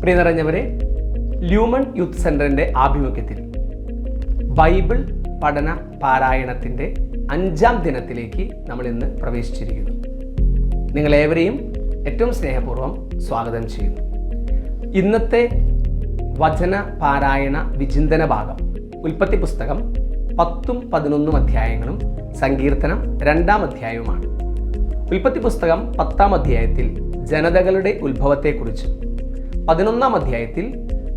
പ്രിയ നിറഞ്ഞവരെ ല്യൂമൺ youth സെന്ററിന്റെ ആഭിമുഖ്യത്തിൽ Bible പഠന പാരായണത്തിന്റെ അഞ്ചാം ദിനത്തിലേക്ക് നമ്മൾ ഇന്ന് പ്രവേശിച്ചിരിക്കുന്നു. നിങ്ങളേവരെയും ഏറ്റവും സ്നേഹപൂർവം സ്വാഗതം ചെയ്യുന്നു. ഇന്നത്തെ വചന പാരായണ വിചിന്തന ഭാഗം ഉൽപ്പത്തി പുസ്തകം പത്തും പതിനൊന്നും അധ്യായങ്ങളും സങ്കീർത്തനം രണ്ടാം അധ്യായവുമാണ്. ഉൽപ്പത്തി പുസ്തകം പത്താം അധ്യായത്തിൽ ജനതകളുടെ ഉത്ഭവത്തെക്കുറിച്ചും പതിനൊന്നാം അധ്യായത്തിൽ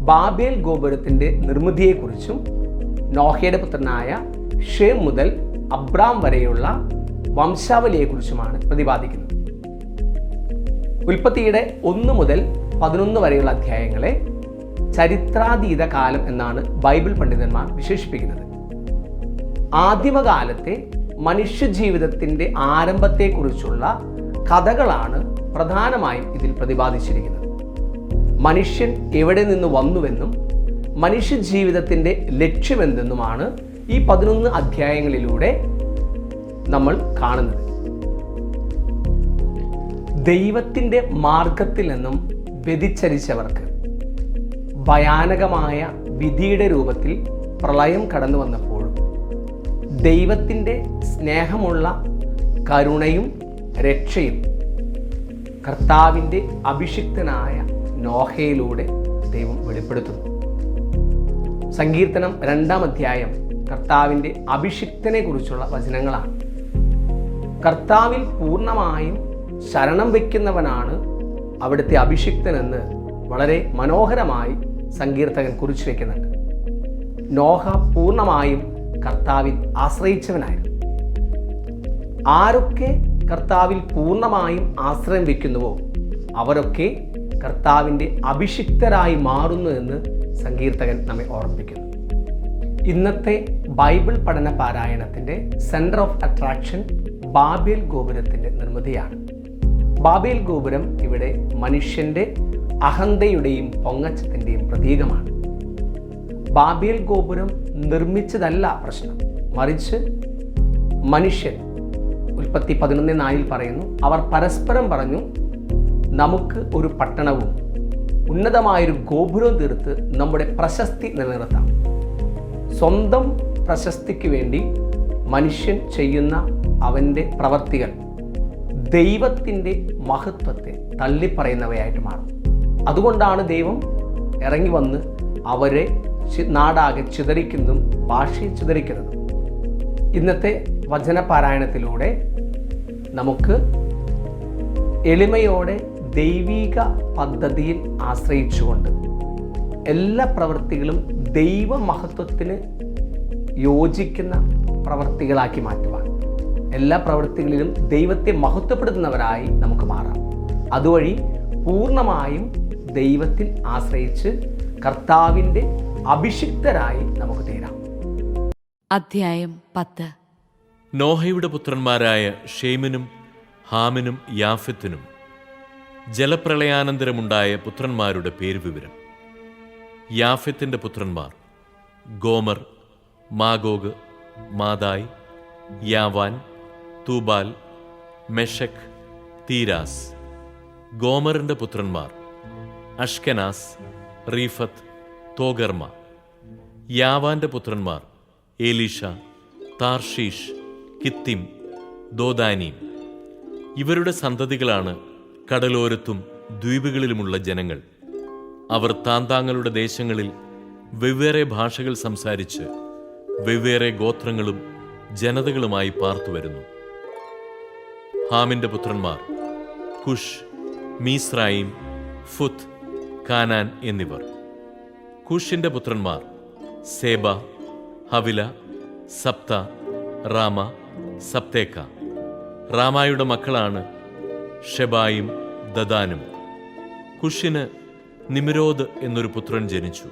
ബാബേൽ ഗോപുരത്തിന്റെ നിർമ്മിതിയെക്കുറിച്ചും നോഹയുടെ പുത്രനായ ഷേം മുതൽ അബ്രാം വരെയുള്ള വംശാവലിയെക്കുറിച്ചുമാണ് പ്രതിപാദിക്കുന്നത്. ഉൽപ്പത്തിയുടെ ഒന്ന് മുതൽ പതിനൊന്ന് വരെയുള്ള അധ്യായങ്ങളെ ചരിത്രാതീത കാലം എന്നാണ് ബൈബിൾ പണ്ഡിതന്മാർ വിശേഷിപ്പിക്കുന്നത്. ആദിമകാലത്തെ മനുഷ്യജീവിതത്തിന്റെ ആരംഭത്തെക്കുറിച്ചുള്ള കഥകളാണ് പ്രധാനമായും ഇതിൽ പ്രതിപാദിച്ചിരിക്കുന്നത്. മനുഷ്യൻ എവിടെ നിന്ന് വന്നുവെന്നും മനുഷ്യ ജീവിതത്തിന്റെ ലക്ഷ്യമെന്തെന്നുമാണ് ഈ പതിനൊന്ന് അധ്യായങ്ങളിലൂടെ നമ്മൾ കാണുന്നത്. ദൈവത്തിന്റെ മാർഗത്തിൽ നിന്നും വ്യതിചരിച്ചവർക്ക് ഭയാനകമായ വിധിയുടെ രൂപത്തിൽ പ്രളയം കടന്നു വന്നപ്പോഴും ദൈവത്തിന്റെ സ്നേഹമുള്ള കരുണയും രക്ഷയും കർത്താവിന്റെ അഭിഷിക്തനായ നോഹയിലൂടെ ദൈവം വെളിപ്പെടുത്തുന്നു. സങ്കീർത്തനം രണ്ടാം അധ്യായം കർത്താവിന്റെ അഭിഷിക്തനെ കുറിച്ചുള്ള വചനങ്ങളാണ്. കർത്താവിൽ പൂർണമായും ശരണം വയ്ക്കുന്നവനാണ് അവിടുത്തെ അഭിഷിക്തനെന്ന് വളരെ മനോഹരമായി സങ്കീർത്തകൻ കുറിച്ചു വയ്ക്കുന്നുണ്ട് നോഹ പൂർണമായും കർത്താവിൽ ആശ്രയിച്ചവനായിരുന്നു. ആരൊക്കെ കർത്താവിൽ പൂർണമായും ആശ്രയം വയ്ക്കുന്നുവോ അവരൊക്കെ കർത്താവിന്റെ അഭിഷിക്തരായി മാറുന്നു എന്ന് സങ്കീർത്തകൻ നമ്മെ ഓർമ്മിപ്പിക്കുന്നു. ഇന്നത്തെ ബൈബിൾ പഠന പാരായണത്തിന്റെ സെന്റർ ഓഫ് അട്രാക്ഷൻ ബാബേൽ ഗോപുരത്തിന്റെ നിർമ്മിതിയാണ്. ബാബേൽ ഗോപുരം ഇവിടെ മനുഷ്യന്റെ അഹന്തയുടെയും പൊങ്ങച്ചത്തിന്റെയും പ്രതീകമാണ്. ബാബേൽ ഗോപുരം നിർമ്മിച്ചതല്ല പ്രശ്നം. മറിച്ച് മനുഷ്യൻ ഉൽപ്പത്തി പതിനൊന്ന് നാലിൽ പറയുന്നു അവർ പരസ്പരം പറഞ്ഞു നമുക്ക് ഒരു പട്ടണവും ഉന്നതമായൊരു ഗോപുരവും തീർത്ത് നമ്മുടെ പ്രശസ്തി നിലനിർത്താം. സ്വന്തം പ്രശസ്തിക്ക് വേണ്ടി മനുഷ്യൻ ചെയ്യുന്ന അവന്റെ പ്രവർത്തികൾ ദൈവത്തിന്റെ മഹത്വത്തെ തള്ളിപ്പറയുന്നവയായിട്ട് മാറും. അതുകൊണ്ടാണ് ദൈവം ഇറങ്ങി വന്ന് അവരെ നാടാകെ ചിതറിക്കുന്നതും ഭാഷയെ ചിതറിക്കുന്നതും. ഇന്നത്തെ വചനപാരായണത്തിലൂടെ നമുക്ക് എളിമയോടെ ദൈവിക പദ്ധതിയിൽ ആശ്രയിച്ചുകൊണ്ട് എല്ലാ പ്രവൃത്തികളും ദൈവ മഹത്വത്തിന് യോജിക്കുന്ന പ്രവൃത്തികളാക്കി മാറ്റുവാൻ. എല്ലാ പ്രവൃത്തികളിലും ദൈവത്തെ മഹത്വപ്പെടുത്തുന്നവരായി നമുക്ക് മാറാം. അതുവഴി പൂർണമായും ദൈവത്തിൽ ആശ്രയിച്ച് കർത്താവിന്റെ അഭിഷിക്തരായി നമുക്ക് തീരാം അധ്യായം പത്ത്. നോഹയുടെ പുത്രന്മാരായ ഷെയ്മിനും ഹാമിനും യാഫത്തിനും ജലപ്രളയാനന്തരമുണ്ടായ പുത്രന്മാരുടെ പേരുവിവരം. യാഫത്തിന്റെ പുത്രന്മാർ ഗോമർ മാഗോഗ് മാതായ് യാവാൻ തൂബാൽ മെഷക് തീരാസ്. ഗോമറിന്റെ പുത്രന്മാർ അഷ്കനാസ് റീഫത്ത് തോഗർമ. യാവാന്റെ പുത്രന്മാർ ഏലീഷ താർഷീഷ് കിത്തിം ദോദാനീം. ഇവരുടെ സന്തതികളാണ് കടലോരത്തും ദ്വീപുകളിലുമുള്ള ജനങ്ങൾ. അവർ താന്താങ്ങളുടെ ദേശങ്ങളിൽ വെവ്വേറെ ഭാഷകൾ സംസാരിച്ച് വെവ്വേറെ ഗോത്രങ്ങളും ജനതകളുമായി പാർത്തുവരുന്നു ഹാമിന്റെ പുത്രന്മാർ കുഷ് മീസ്രായിം ഫുത്ത് കാനാൻ എന്നിവർ. കുഷിന്റെ പുത്രന്മാർ സേബ ഹവില സപ്ത റാമ സപ്തേക്ക. റാമായുടെ മക്കളാണ് ഷെബായും ദദാനും. കുഷിന് നിമിരോദ് എന്നൊരു പുത്രൻ ജനിച്ചു.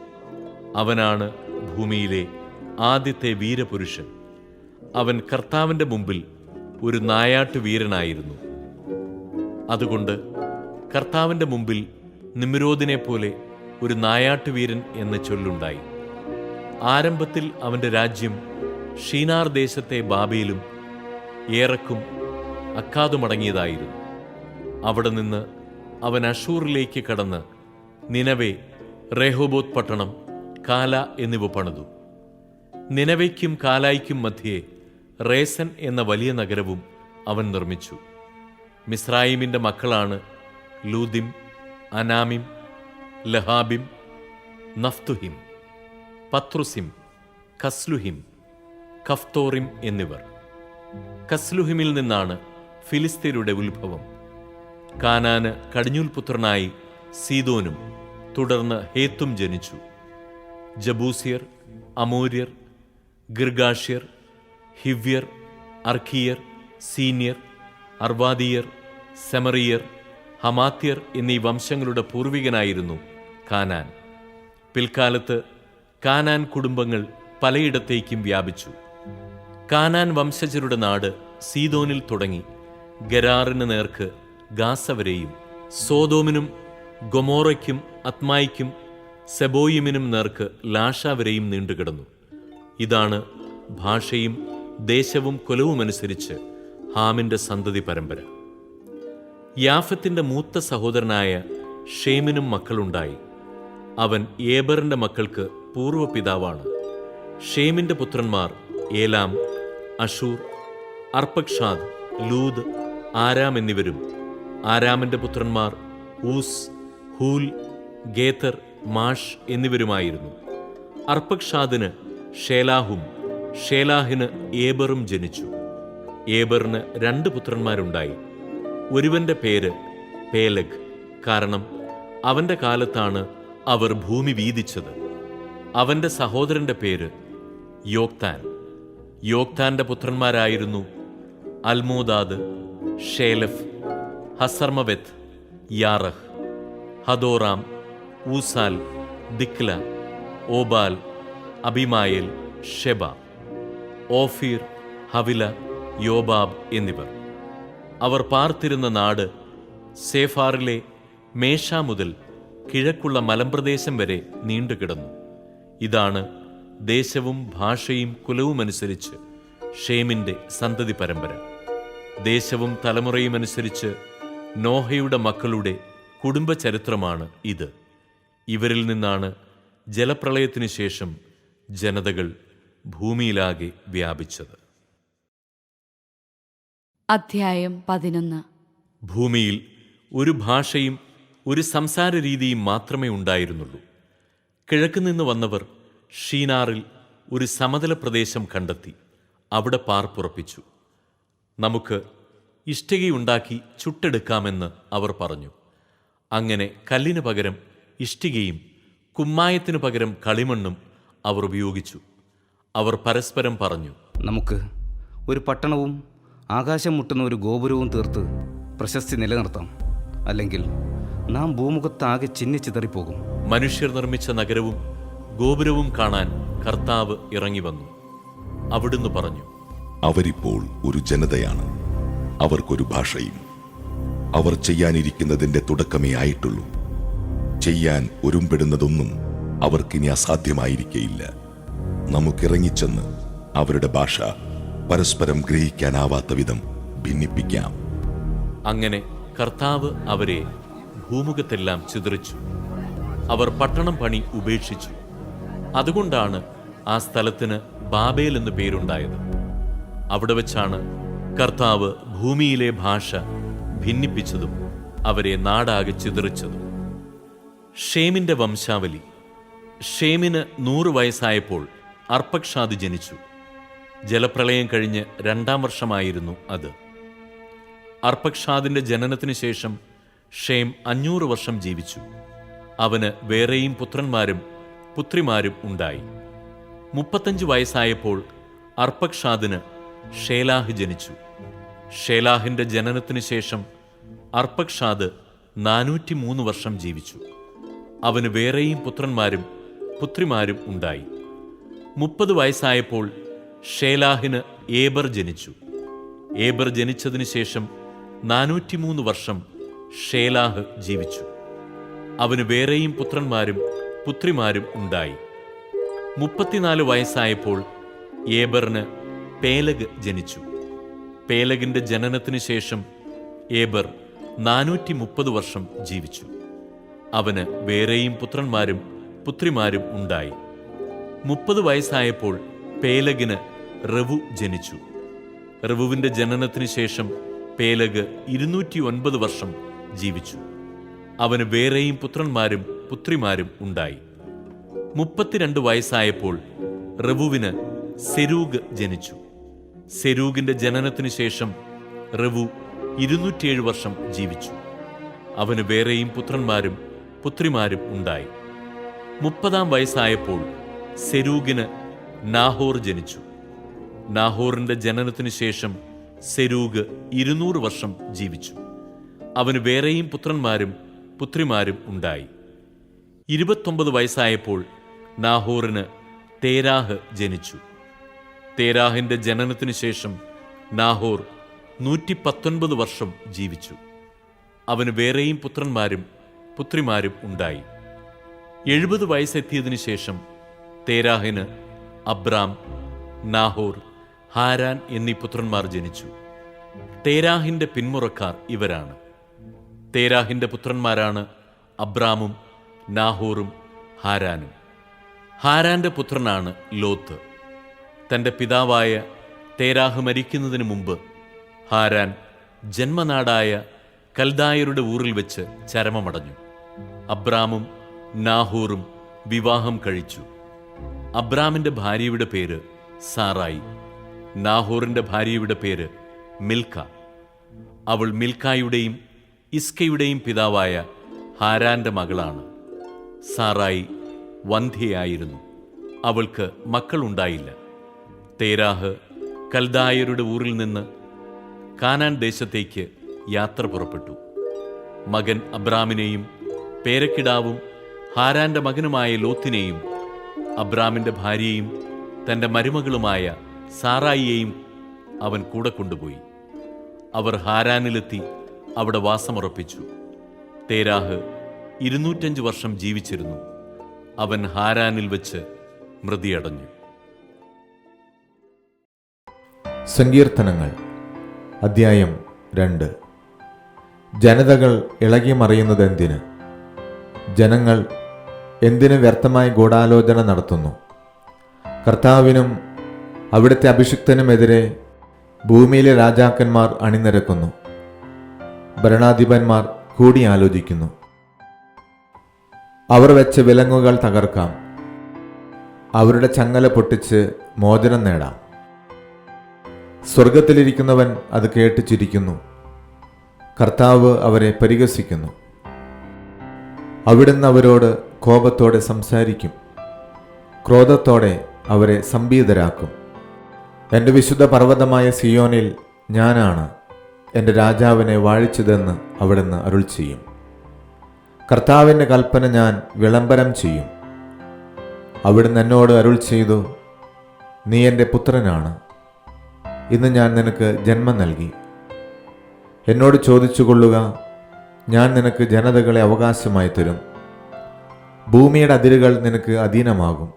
അവനാണ് ഭൂമിയിലെ ആദ്യത്തെ വീരപുരുഷൻ. അവൻ കർത്താവിന്റെ മുമ്പിൽ ഒരു നായാട്ടു വീരനായിരുന്നു. അതുകൊണ്ട് കർത്താവിന്റെ മുമ്പിൽ നിമിരോദിനെ പോലെ ഒരു നായാട്ട് വീരൻ എന്ന ചൊല്ലുണ്ടായി. ആരംഭത്തിൽ അവന്റെ രാജ്യം ഷീനാർ ദേശത്തെ ബാബയിലും ഏറക്കും അക്കാതുമടങ്ങിയതായിരുന്നു അവിടെ നിന്ന് അവൻ അഷൂറിലേക്ക് കടന്ന് നിനവെ റേഹോബോത് പട്ടണം കാല എന്നിവ പണിതു. നിനവയ്ക്കും കാലായ്ക്കും മധ്യേ റേസൻ എന്ന വലിയ നഗരവും അവൻ നിർമ്മിച്ചു. മിസ്രായിമിന്റെ മക്കളാണ് ലൂദിം അനാമിം ലഹാബിം നഫ്തുഹിം പത്രുസിം കസ്ലുഹിം കഫ്തോറിം എന്നിവർ. കസ്ലുഹിമിൽ നിന്നാണ് ഫിലിസ്തീനയുടെ ഉത്ഭവം. കാനാന് കടിഞ്ഞൂൽ പുത്രനായി സീതോനും തുടർന്ന് ഹേത്തും ജനിച്ചു. ജബൂസിയർ അമൂര്യർ ഗിർഗാഷ്യർ ഹിവ്യർ അർഖിയർ സീനിയർ അർവാദിയർ സെമറിയർ ഹമാത്യർ എന്നീ വംശങ്ങളുടെ പൂർവികനായിരുന്നു കാനാൻ. പിൽക്കാലത്ത് കാനാൻ കുടുംബങ്ങൾ പലയിടത്തേക്കും വ്യാപിച്ചു. കാനാൻ വംശജരുടെ നാട് സീതോനിൽ തുടങ്ങി ഗരാറിന് നേർക്ക് ഗാസ വരെയും സോതോമിനും ഗൊമോറയ്ക്കും അത്മായിക്കും സെബോയിമിനും നേർക്ക് ലാഷ വരെയും നീണ്ടുകിടന്നു. ഇതാണ് ഭാഷയും ദേശവും കുലവുമനുസരിച്ച് ഹാമിന്റെ സന്തതി പരമ്പര. യാഫത്തിന്റെ മൂത്ത സഹോദരനായ ഷേമിനും മക്കളുണ്ടായി. അവൻ ഏബറിന്റെ മക്കൾക്ക് പൂർവപിതാവാണ്. ഷേമിന്റെ പുത്രന്മാർ Elam Asshur Arphaxad Lud Aram എന്നിവരും ആരാമിന്റെ പുത്രന്മാർ ഊസ് ഹൂൽ ഗേത്തർ മാഷ് എന്നിവരുമായിരുന്നു. അർപ്പക്ഷാദിന് ഷേലാഹും ഷേലാഹിന് ഏബറും ജനിച്ചു. ഏബറിന് രണ്ട് പുത്രന്മാരുണ്ടായി. ഒരുവന്റെ പേര് പേലഗ് കാരണം അവന്റെ കാലത്താണ് അവർ ഭൂമി വീതിച്ചത്. അവന്റെ സഹോദരന്റെ പേര് യോക്താൻ. യോക്താന്റെ പുത്രന്മാരായിരുന്നു അൽമോദാദ് ഷേലഫ് ഹസർമവെത്ത് യാറഹ് ഹദോറാം ഊസാൽ ദിക്ല ഓബാൽ അബിമായേൽ ഷെബ ഓഫീർ ഹവില യോബാബ് എന്നിവർ. അവർ പാർത്തിരുന്ന നാട് സേഫാറിലെ മേഷ മുതൽ കിഴക്കുള്ള മലമ്പ്രദേശം വരെ നീണ്ടുകിടന്നു. ഇതാണ് ദേശവും ഭാഷയും കുലവുമനുസരിച്ച് ഷേമിന്റെ സന്തതി പരമ്പര ദേശവും തലമുറയും അനുസരിച്ച് നോഹയുടെ മക്കളുടെ കുടുംബ ചരിത്രമാണ് ഇത്. ഇവരിൽ നിന്നാണ് ജലപ്രളയത്തിനു ശേഷം ജനതകൾ ഭൂമിയിലാകെ വ്യാപിച്ചത്. അധ്യായം പതിനൊന്ന്. ഭൂമിയിൽ ഒരു ഭാഷയും ഒരു സംസാര രീതിയും മാത്രമേ ഉണ്ടായിരുന്നുള്ളൂ. കിഴക്ക് നിന്ന് വന്നവർ ഷീനാറിൽ ഒരു സമതല പ്രദേശം കണ്ടെത്തി അവിടെ പാർപ്പുറപ്പിച്ചു. നമുക്ക് ഇഷ്ടികയുണ്ടാക്കി ചുട്ടെടുക്കാമെന്ന് അവർ പറഞ്ഞു. അങ്ങനെ കല്ലിന് പകരം ഇഷ്ടികയും കുമ്മായത്തിനു പകരം കളിമണ്ണും അവർ ഉപയോഗിച്ചു. അവർ പരസ്പരം പറഞ്ഞു നമുക്ക് ഒരു പട്ടണവും ആകാശം മുട്ടുന്ന ഒരു ഗോപുരവും തീർത്ത് പ്രശസ്തി നിലനിർത്താം. അല്ലെങ്കിൽ നാം ഭൂമുഖത്താകെ ചിന്നിച്ചിതറിപ്പോകും മനുഷ്യർ നിർമ്മിച്ച നഗരവും ഗോപുരവും കാണാൻ കർത്താവ് ഇറങ്ങി വന്നു. അവിടുന്ന് പറഞ്ഞു അവരിപ്പോൾ ഒരു ജനതയാണ്. അവർക്കൊരു ഭാഷയും. അവർ ചെയ്യാനിരിക്കുന്നതിന്റെ തുടക്കമേ ആയിട്ടുള്ളൂ. ചെയ്യാൻ ഒരുമ്പെടുന്നതൊന്നും അവർക്കിനി അസാധ്യമായിരിക്കയില്ല. നമുക്കിറങ്ങിച്ചെന്ന് അവരുടെ ഭാഷ പരസ്പരം ഗ്രഹിക്കാനാവാത്ത വിധം ഭിന്നിപ്പിക്കാം. അങ്ങനെ കർത്താവ് അവരെ ഭൂമുഖത്തെല്ലാം ചിതറിച്ചു. അവർ പട്ടണം പണി ഉപേക്ഷിച്ചു. അതുകൊണ്ടാണ് ആ സ്ഥലത്തിന് ബാബേൽ എന്നു പേരുണ്ടായത്. അവിടെ വെച്ചാണ് കർത്താവ് ഭൂമിയിലെ ഭാഷ ഭിന്നിപ്പിച്ചതും അവരെ നാടാകെ ചിതറിച്ചതും. ഷേമിന്റെ വംശാവലി. ഷേമിന് നൂറ് വയസ്സായപ്പോൾ അർപ്പക്ഷാദ് ജനിച്ചു. ജലപ്രളയം കഴിഞ്ഞ് രണ്ടാം വർഷമായിരുന്നു അത്. അർപ്പക്ഷാദിന്റെ ജനനത്തിനു ശേഷം ഷേം അഞ്ഞൂറ് വർഷം ജീവിച്ചു. അവന് വേറെയും പുത്രന്മാരും പുത്രിമാരും ഉണ്ടായി. മുപ്പത്തഞ്ച് വയസ്സായപ്പോൾ അർപ്പക്ഷാദിന് ഷേലാഹ് ജനിച്ചു. ഷേലാഹിന്റെ ജനനത്തിനു ശേഷം അർപ്പക്ഷാദ് നാനൂറ്റി മൂന്ന് വർഷം ജീവിച്ചു. അവന് വേറെയും പുത്രന്മാരും പുത്രിമാരും ഉണ്ടായി. മുപ്പത് വയസ്സായപ്പോൾ ഷേലാഹിന് ഏബർ ജനിച്ചു. ഏബർ ജനിച്ചതിനു ശേഷം നാനൂറ്റിമൂന്ന് വർഷം ഷേലാഹ് ജീവിച്ചു. അവന് വേറെയും പുത്രന്മാരും പുത്രിമാരും ഉണ്ടായി. മുപ്പത്തിനാല് വയസ്സായപ്പോൾ ഏബറിന് പേലഗ് ജനിച്ചു. പേലഗിന്റെ ജനനത്തിനു ശേഷം ഏബർ നാനൂറ്റി മുപ്പത് വർഷം ജീവിച്ചു. അവന് വേറെയും പുത്രന്മാരും പുത്രിമാരും ഉണ്ടായി. മുപ്പത് വയസ്സായപ്പോൾ പേലഗിന് റവു ജനിച്ചു. റവുവിന്റെ ജനനത്തിന് ശേഷം പേലഗ് ഇരുന്നൂറ്റി ഒൻപത് വർഷം ജീവിച്ചു. അവന് വേറെയും പുത്രന്മാരും പുത്രിമാരും ഉണ്ടായി. മുപ്പത്തിരണ്ട് വയസ്സായപ്പോൾ റവുവിന് സെരൂഗ് ജനിച്ചു. സെരൂഗിന്റെ ജനനത്തിനു ശേഷം റവു ഇരുന്നൂറ്റിയേഴ് വർഷം ജീവിച്ചു. അവന് വേറെയും പുത്രന്മാരും പുത്രിമാരും ഉണ്ടായി. മുപ്പതാം വയസ്സായപ്പോൾ സെരൂഗിന് നാഹോർ ജനിച്ചു. നാഹോറിന്റെ ജനനത്തിനു ശേഷം സെരൂഗ് ഇരുന്നൂറ് വർഷം ജീവിച്ചു. അവന് വേറെയും പുത്രന്മാരും പുത്രിമാരും ഉണ്ടായി. ഇരുപത്തൊമ്പത് വയസ്സായപ്പോൾ നാഹോറിന് തേരാഹ് ജനിച്ചു. തേരാഹിന്റെ ജനനത്തിനു ശേഷം നാഹോർ നൂറ്റി പത്തൊൻപത് വർഷം ജീവിച്ചു. അവന് വേറെയും പുത്രന്മാരും പുത്രിമാരും ഉണ്ടായി. എഴുപത് വയസ്സെത്തിയതിനു ശേഷം തേരാഹിന് അബ്രാം നാഹോർ ഹാരാൻ എന്നീ പുത്രന്മാർ ജനിച്ചു. തേരാഹിന്റെ പിന്മുറക്കാർ ഇവരാണ്. തേരാഹിന്റെ പുത്രന്മാരാണ് അബ്രാമും നാഹോറും ഹാരാനും. ഹാരാന്റെ പുത്രനാണ് ലോത്ത്. തന്റെ പിതാവായ തേരാഹ് മരിക്കുന്നതിന് മുമ്പ് ഹാരാൻ ജന്മനാടായ കൽദായരുടെ ഊറിൽ വെച്ച് ചരമമടഞ്ഞു. അബ്രാമും നാഹൂറും വിവാഹം കഴിച്ചു. അബ്രാമിന്റെ ഭാര്യയുടെ പേര് സാറായി. നാഹൂറിന്റെ ഭാര്യയുടെ പേര് മിൽക്ക. അവൾ മിൽക്കായുടെയും ഇസ്കയുടെയും പിതാവായ ഹാരാന്റെ മകളാണ്. സാറായി വന്ധ്യയായിരുന്നു. അവൾക്ക് മക്കളുണ്ടായില്ല. തേരാഹ് കൽദായരുടെ ഊരിൽ നിന്ന് കാനാൻ ദേശത്തേക്ക് യാത്ര പുറപ്പെട്ടു. മകൻ അബ്രാമിനെയും പേരക്കിടാവും ഹാരാന്റെ മകനുമായ ലോത്തിനെയും അബ്രാമിന്റെ ഭാര്യയും തന്റെ മരുമകളുമായ സാറായിയെയും അവൻ കൂടെ കൊണ്ടുപോയി. അവർ ഹാരാനിലെത്തി അവിടെ വാസമുറപ്പിച്ചു. തേരാഹ് ഇരുന്നൂറ്റഞ്ച് വർഷം ജീവിച്ചിരുന്നു. അവൻ ഹാരാനിൽ വെച്ച് മൃതിയടഞ്ഞു. സങ്കീർത്തനങ്ങൾ. അദ്ധ്യായം രണ്ട്. ജനതകൾ ഇളകി മറിയുന്നതെന്തിന്? ജനങ്ങൾ എന്തിന് വ്യർത്ഥമായി ഗൂഢാലോചന നടത്തുന്നു? കർത്താവിനും അവിടുത്തെ അഭിഷിക്തനുമെതിരെ ഭൂമിയിലെ രാജാക്കന്മാർ അണിനിരക്കുന്നു. ഭരണാധിപന്മാർ കൂടിയാലോചിക്കുന്നു. അവർ വെച്ച വിലങ്ങുകൾ തകർക്കാം. അവരുടെ ചങ്ങല പൊട്ടിച്ച് മോചനം നേടാം. സ്വർഗത്തിലിരിക്കുന്നവൻ അത് കേട്ട് ചിരിക്കുന്നു. കർത്താവ് അവരെ പരിഹസിക്കുന്നു. അവിടുന്ന് അവരോട് കോപത്തോടെ സംസാരിക്കും. ക്രോധത്തോടെ അവരെ സംഭീതരാക്കും. എന്റെ വിശുദ്ധ പർവതമായ സിയോനിൽ ഞാനാണ് എന്റെ രാജാവിനെ വാഴിച്ചതെന്ന് അവിടുന്ന് അരുൾ ചെയ്യും. കർത്താവിന്റെ കൽപ്പന ഞാൻ വിളംബരം ചെയ്യും. അവിടുന്ന് എന്നോട് അരുൾ ചെയ്തു നീ എന്റെ പുത്രനാണ്. ഇന്ന് ഞാൻ നിനക്ക് ജന്മം നൽകി. എന്നോട് ചോദിച്ചുകൊള്ളുക ഞാൻ നിനക്ക് ജനതകളെ അവകാശമായി തരും. ഭൂമിയുടെ അതിരുകൾ നിനക്ക് അധീനമാകും.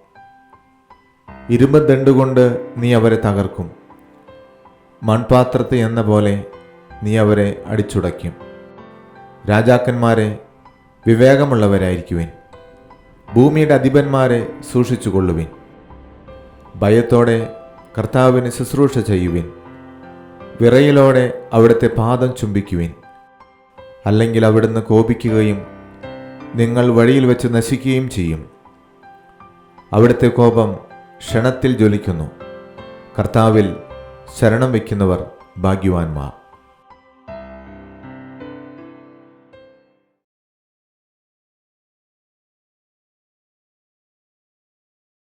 ഇരുമ്പ് ദണ്ടുകൊണ്ട് നീ അവരെ തകർക്കും. മൺപാത്രത്തെ എന്ന പോലെ നീ അവരെ അടിച്ചുടയ്ക്കും. രാജാക്കന്മാരെ വിവേകമുള്ളവരായിരിക്കുവിൻ. ഭൂമിയുടെ അധിപന്മാരെ സൂക്ഷിച്ചുകൊള്ളുവിൻ. ഭയത്തോടെ കർത്താവിന് ശുശ്രൂഷ ചെയ്യുവിൻ. വിറയിലോടെ അവിടുത്തെ പാദം ചുംബിക്കുവിൻ. അല്ലെങ്കിൽ അവിടുന്ന് കോപിക്കുകയും നിങ്ങൾ വഴിയിൽ വെച്ച് നശിക്കുകയും ചെയ്യും. അവിടുത്തെ കോപം ക്ഷണത്തിൽ ജ്വലിക്കുന്നു. കർത്താവിൽ ശരണം വയ്ക്കുന്നവർ ഭാഗ്യവാന്മാർ.